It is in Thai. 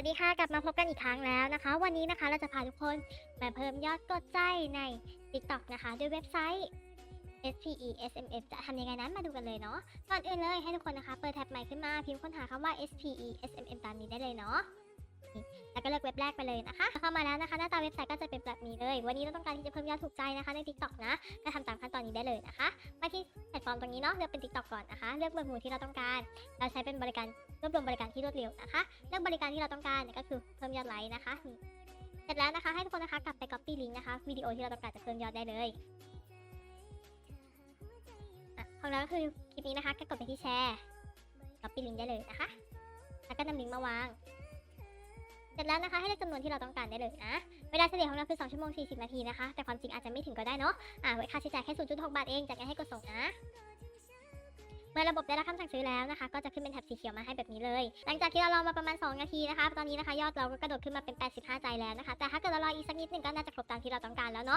วัสดีค่ะกลับมาพบกันอีกครั้งแล้วนะคะ วันนี้นะคะเราจะพาทุกคนมาเพิ่มยอดกดใจใน TikTok นะคะด้วยเว็บไซต์ SPE SMF จะทำยังไงนั้นมาดูกันเลยเนาะก่อนอื่นเลยให้ทุกคนนะคะเปิดแท็บใหม่ขึ้นมาพิมพ์ค้นหาคำว่า SPE SMF ตามนี้ได้เลยเนาะแล้วก็เลือกเว็บแรกไปเลยนะคะ เข้ามาแล้วนะคะ หน้าตาเว็บไซต์ก็จะเป็นแบบนี้เลย วันนี้เราต้องการที่จะเพิ่มยอดถูกใจนะคะใน TikTok นะก็ทำตามขั้นตอนนี้ได้เลยนะคะ อร์มตรงนี้เนาะเลือกเป็น TikTok ก่อนนะคะ เลือกหมวดหมู่ที่เราต้องการ เราใช้เป็นบริการรวบรวมบริการที่รวดเร็วนะคะ เลือกบริการที่เราต้องการก็คือเพิ่มยอดไลค์นะคะ เสร็จแล้วนะคะให้ทุกคนนะคะกลับไป copy link นะคะวิดีโอที่เราต้องการจะเพิ่มยอดได้เลยอของเราก็คือคลิปนี้นะคะก็กดไปที่แชร์ copy link ได้เลยนะคะ แล้วก็นำลิงก์มาวาง สร็จแล้วนะคะให้เลือกจำนวนที่เราต้องการได้เลยนะเวลาเฉลี่ยของเราคือ2ชั่วโมง 40 นาทีนะคะ แต่ความจริงอาจจะไม่ถึงก็ได้เนาะอ่าไว้ค่าใช้จ่ายแค่ 0.6 บาทเองจากนั้นให้กดส่งนะเมื่อระบบได้รับคำสั่งซื้อแล้วนะคะ ก็จะขึ้นเป็นแถบสีเขียวมาให้แบบนี้เลย หลังจากที่เรารอมาประมาณ 2 นาทีนะคะ ตอนนี้นะคะยอดเราก็กระโดดขึ้นมาเป็น 85 ใจแล้วนะคะ แต่ถ้าเกิดเรารออีกสักนิดหนึ่งก็น่าจะครบตามที่เราต้องการแล้วเนาะ